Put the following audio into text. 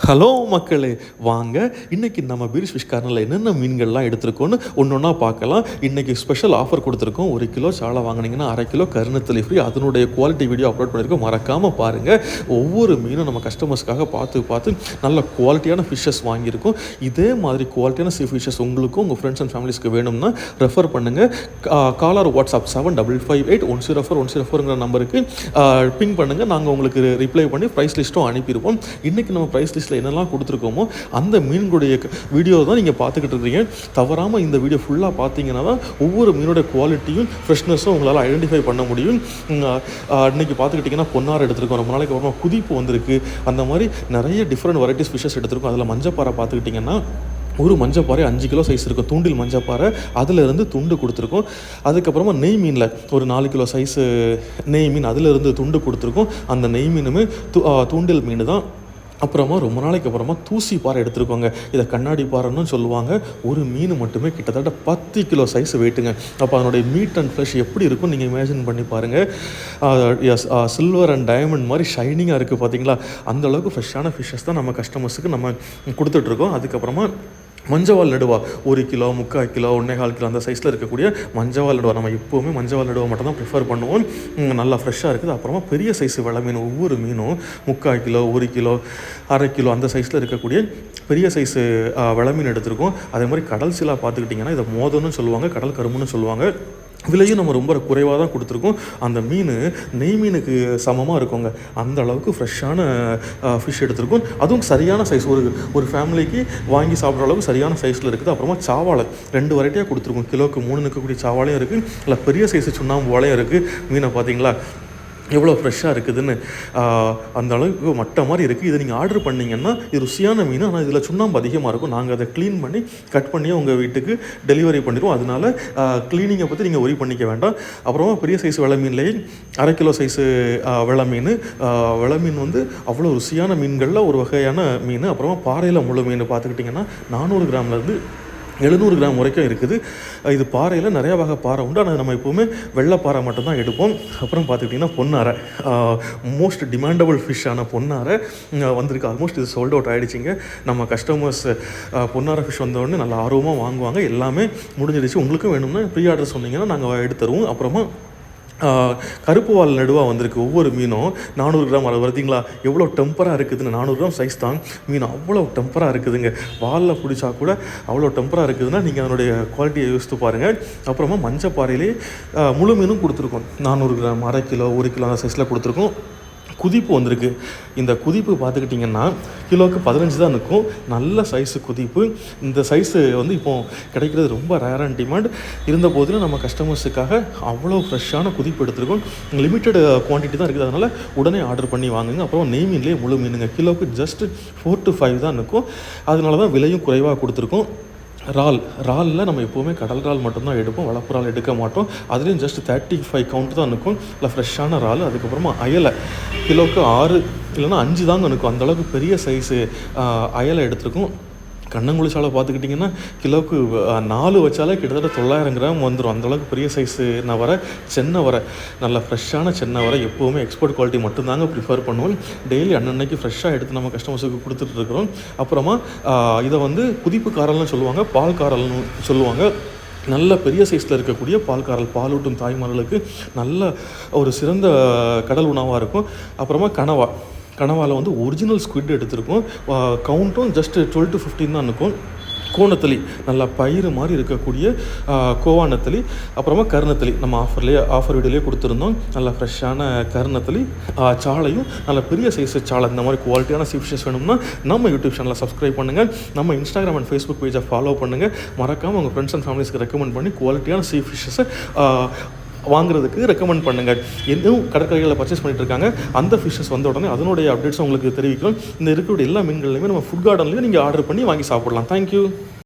Hello மக்களே வாங்க. இன்னைக்கு நம்ம பீரிஷ் ஃபிஷ் கார்னரில் என்னென்ன மீன்கள்லாம் எடுத்துருக்கோன்னு ஒன்று ஒன்றா பார்க்கலாம். இன்றைக்கி ஸ்பெஷல் ஆஃபர் கொடுத்துருக்கோம். ஒரு கிலோ சாலை வாங்கினீங்கன்னா அரை கிலோ கருணத்தலி ஃப்ரீ அதனுடைய குவாலிட்டி வீடியோ அப்லோட் பண்ணியிருக்கோம். மறக்காமல் பாருங்கள் ஒவ்வொரு மீனும் நம்ம கஸ்டமர்ஸ்க்காக பார்த்து பார்த்து நல்ல குவாலிட்டியான ஃபிஷ்ஷஸ் வாங்கியிருக்கோம். இதே மாதிரி குவாலிட்டியான சி ஃபிஷ்ஷஸ் உங்களுக்கும் உங்கள் ஃப்ரெண்ட்ஸ் அண்ட் ஃபேமிலிஸ்க்கு வேணும்னா ரெஃபர் பண்ணுங்கள் call or WhatsApp seven double five eight one zero four one zero ஃபோருங்கிற நம்பருக்கு பிங் பண்ணுங்கள் நாங்கள் உங்களுக்கு ரிப்ளை பண்ணி ப்ரைஸ் லிஸ்ட்டும் அனுப்பியிருப்போம் இன்றைக்கி நம்ம ப்ரைஸ் லிஸ்ட் லிஸ்ட்டில் என்னெல்லாம் கொடுத்துருக்கோமோ அந்த மீன்களுடைய வீடியோ தான் நீங்கள் பார்த்துக்கிட்டு இருக்கீங்க. தவறாமல் இந்த வீடியோ ஃபுல்லாக பார்த்தீங்கன்னா தான் ஒவ்வொரு மீனோட குவாலிட்டியும் ஃப்ரெஷ்னஸும் உங்களால் ஐடென்டிஃபை பண்ண முடியும். உம், பார்த்துக்கிட்டிங்கன்னா பொன்னார் எடுத்திருக்கோம். ரொம்ப நாளைக்கு அப்புறமா குதிப்பு வந்திருக்கு. அந்த மாதிரி நிறைய டிஃப்ரெண்ட் வெரைட்டிஸ் ஃபிஷஸ் எடுத்திருக்கோம். அதில் மஞ்சப்பாறை பார்த்துக்கிட்டிங்கன்னா ஒரு மஞ்சப்பாறை அஞ்சு கிலோ சைஸ் இருக்கும் தூண்டில் மஞ்சப்பாறை. அதிலிருந்து துண்டு கொடுத்துருக்கோம். அதுக்கப்புறமா நெய் மீனில் ஒரு நாலு கிலோ சைஸு நெய் மீன் அதிலிருந்து துண்டு கொடுத்துருக்கோம். அந்த நெய் மீனுமே தூ தூண்டில் மீன் தான். அப்புறமா ரொம்ப நாளைக்கு அப்புறமா தூசி பாறை எடுத்துருக்கோங்க. இதை கண்ணாடி பாறைன்னு சொல்லுவாங்க. ஒரு மீன் மட்டுமே கிட்டத்தட்ட பத்து கிலோ சைஸ் வெயிட்டுங்க அப்போ அதனுடைய மீட் அண்ட் ஃப்ளஷ் எப்படி இருக்கும் நீங்கள் இமேஜின் பண்ணி பாருங்கள் சில்வர் அண்ட் டைமண்ட் மாதிரி ஷைனிங்காக இருக்குது பார்த்தீங்களா அந்தளவுக்கு ஃப்ரெஷ்ஷான ஃபிஷ்ஷஸ் தான் நம்ம கஸ்டமர்ஸுக்கு நம்ம கொடுத்துட்ருக்கோம் அதுக்கப்புறமா மஞ்சவால் நடுவா ஒரு கிலோ முக்கால் கிலோ ஒன்றே கால் கிலோ அந்த சைஸில் இருக்கக்கூடிய மஞ்சவால் நடுவா நம்ம எப்போவுமே மஞ்சவால் நடுவா மட்டும் தான் ப்ரிஃபர் பண்ணுவோம். நல்லா ஃப்ரெஷ்ஷாக இருக்குது. அப்புறமா பெரிய சைஸ் வெலை மீன் ஒவ்வொரு மீனும் முக்கால் கிலோ ஒரு கிலோ அரை கிலோ அந்த சைஸில் இருக்கக்கூடிய பெரிய சைஸு வெலை மீன் எடுத்திருக்கோம். அதே மாதிரி கடல் சிலா பார்த்துக்கிட்டிங்கன்னா இதை மோதன்னு சொல்லுவாங்க கடல் கரும்புன்னு சொல்லுவாங்க. விலையும் நம்ம ரொம்ப குறைவாக தான் கொடுத்துருக்கோம். அந்த மீன் நெய் மீனுக்கு சமமாக இருக்குங்க. அந்த அளவுக்கு ஃப்ரெஷ்ஷான ஃபிஷ் எடுத்திருக்கோம். அதுவும் சரியான சைஸ் ஒரு ஒரு ஃபேமிலிக்கு வாங்கி சாப்பிட்ற அளவுக்கு சரியான சைஸில் இருக்குது. அப்புறமா சாவாலை ரெண்டு வெரைட்டியாக கொடுத்துருக்கோம். கிலோக்கு மூணு நிற்கக்கூடிய சாவாலையும் இருக்குது இல்லை பெரிய சைஸ் சுண்ணாம்பு வாழையும் இருக்குது மீனை பார்த்தீங்களா? எவ்வளோ ஃப்ரெஷ்ஷாக இருக்குதுன்னு அந்த அளவுக்கு மட்டை மாதிரி இருக்குது இதை நீங்கள் ஆர்டர் பண்ணிங்கன்னா இது ருசியான மீன் ஆனால் இதில் சுண்ணாம்பு அதிகமாக இருக்கும். நாங்கள் அதை க்ளீன் பண்ணி கட் பண்ணி உங்கள் வீட்டுக்கு டெலிவரி பண்ணிடுவோம். அதனால க்ளீனிங்கை பற்றி நீங்கள் ஒரி பண்ணிக்க வேண்டாம். அப்புறமா பெரிய சைஸ் வெள மீன்லேயே அரை கிலோ சைஸு வெள மீன் வெள மீன் வந்து அவ்வளோ ருசியான மீன்களில் ஒரு வகையான மீன். அப்புறமா பாறையில் முழு மீன் பார்த்துக்கிட்டிங்கன்னா நானூறு கிராம்லேருந்து எழுநூறு கிராம் வரைக்கும் இருக்குது. இது பாறையில் நிறையா வகை பாறை உண்டு. ஆனால் நம்ம எப்போவுமே வெள்ளை பாறை மட்டும்தான் எடுப்போம். அப்புறம் பார்த்துக்கிட்டிங்கன்னா பொன்னாரை மோஸ்ட் டிமாண்டபிள் ஃபிஷ்ஷான பொன்னாரை வந்திருக்கு. ஆல்மோஸ்ட் இது சோல்ட் அவுட் ஆகிடுச்சிங்க நம்ம கஸ்டமர்ஸ் பொன்னாரை ஃபிஷ் வந்தோடனே நல்லா ஆர்வமாக வாங்குவாங்க. எல்லாமே முடிஞ்சிடுச்சு. உங்களுக்கும் வேணும்னா ப்ரீ ஆர்டர் சொன்னீங்கன்னா நாங்கள் எடுத்து தருவோம் அப்புறமா கருப்பு வால் நடுவாக வந்திருக்கு ஒவ்வொரு மீனும். நானூறு கிராம் அளவு. வருதுங்களா எவ்வளோ டெம்பராக இருக்குதுன்னு. நானூறு கிராம் சைஸ் தான். மீன் அவ்வளோ டெம்பராக இருக்குதுங்க. வாலில் பிடிச்சா கூட அவ்வளோ டெம்பராக இருக்குதுன்னா நீங்கள் அதனுடைய குவாலிட்டியை யோசித்து பாருங்கள் அப்புறமா மஞ்சப்பாறையிலே பாறையிலே முழு மீனும் கொடுத்துருக்கோம். நானூறு கிராம் அரை கிலோ ஒரு கிலோ அந்த சைஸில் கொடுத்துருக்கோம். குதிப்பு வந்திருக்கு. இந்த குதிப்பு பார்த்துக்கிட்டிங்கன்னா கிலோவுக்கு பதினஞ்சு தான் இருக்கும். நல்ல சைஸு குதிப்பு. இந்த சைஸு வந்து இப்போது கிடைக்கிறது ரொம்ப ரேர் அண்ட் டிமாண்ட் இருந்த போதிலும் நம்ம கஸ்டமர்ஸுக்காக அவ்வளோ ஃப்ரெஷ்ஷான குதிப்பு எடுத்திருக்கோம். லிமிட்டட் குவான்டிட்டி தான் இருக்குது. அதனால் உடனே ஆர்டர் பண்ணி வாங்குங்க. அப்புறம் நெய் மீன்லேயே முழு மீனுங்க. கிலோவுக்கு ஜஸ்ட் ஃபோர் டு ஃபைவ் தான் இருக்கும். அதனால தான் விலையும் குறைவாக கொடுத்துருக்கோம். இறால் இறாலில் நம்ம எப்போவுமே கடல் இறால் மட்டும்தான் எடுப்போம் வளர்ப்பு இறால் எடுக்க மாட்டோம். அதுலேயும் ஜஸ்ட் தேர்ட்டி ஃபைவ் கவுண்ட் தான் இருக்கும் இல்லை ஃப்ரெஷ்ஷான இறால் அதுக்கப்புறமா அயலை. கிலோவுக்கு ஆறு இல்லைன்னா அஞ்சு தாங்க இருக்கும் அந்தளவுக்கு பெரிய சைஸு அயலை எடுத்துருக்கும். கண்ணங்குளிச்சால பார்த்துக்கிட்டிங்கன்னா கிலோவுக்கு நாலு வச்சாலே கிட்டத்தட்ட தொள்ளாயிரம் கிராம் வந்துடும் அந்தளவுக்கு பெரிய சைஸு நவரை சென்னை வரை நல்ல ஃப்ரெஷ்ஷான சென்னை வரை எப்போவுமே எக்ஸ்போர்ட் குவாலிட்டி மட்டும்தாங்க ப்ரிஃபர் பண்ணுவோம். டெய்லி அன்னன்னைக்கு ஃப்ரெஷ்ஷாக எடுத்து நம்ம கஸ்டமர்ஸுக்கு கொடுத்துட்டு இருக்கிறோம். அப்புறமா இதை வந்து புதிப்பு காரல்னு சொல்லுவாங்க பால் காரல்னு சொல்லுவாங்க. நல்ல பெரிய சைஸில் இருக்கக்கூடிய பால்காரல் பாலூட்டும் தாய்மார்களுக்கு நல்ல ஒரு சிறந்த கடல் உணவாக இருக்கும். அப்புறமா கனவா. கனவாவில் வந்து ஒரிஜினல் ஸ்குவிட் எடுத்திருக்கோம். கவுண்ட்டும் ஜஸ்ட் டுவெல் டு ஃபிஃப்டீன் தான் இருக்கும். கோணத்தளி நல்லா பயிறு மாதிரி இருக்கக்கூடிய கோவானத்தளி அப்புறமா கருணத்தளி நம்ம ஆஃபர்லேயே ஆஃபர் வீடியோலேயே கொடுத்துருந்தோம். நல்லா ஃப்ரெஷ்ஷான கருணத்தளி சாலையும் நல்ல பெரிய சைஸ் சாலை இந்த மாதிரி குவாலிட்டியான சீஃபிஷஸ் வேணும்னா நம்ம யூடியூப் சேனலை சப்ஸ்கிரைப் பண்ணுங்கள் நம்ம இன்ஸ்டாகிராம் அண்ட் ஃபேஸ்புக் பேஜை ஃபாலோ பண்ணுங்கள் மறக்காமல் உங்கள் ஃப்ரெண்ட்ஸ் அண்ட் ஃபேமிலிஸ்க்கு ரெக்கமெண்ட் பண்ணி குவாலிட்டியான சீஃபிஷஸை வாங்குறதுக்கு ரெக்கமெண்ட் பண்ணுங்கள் எதுவும் கடற்கரைகளில் பர்ச்சேஸ் பண்ணிட்டு இருக்காங்க அந்த ஃபிஷ்ஷஸ் வந்த உடனே அதனுடைய அப்டேட்ஸ் உங்களுக்கு தெரிவிக்கிறோம். இந்த இருக்கக்கூடிய எல்லா மீன்கள்லையுமே நம்ம ஃபுட் கார்டன்லேயும் நீங்கள் ஆர்டர் பண்ணி வாங்கி சாப்பிடலாம். தேங்க்யூ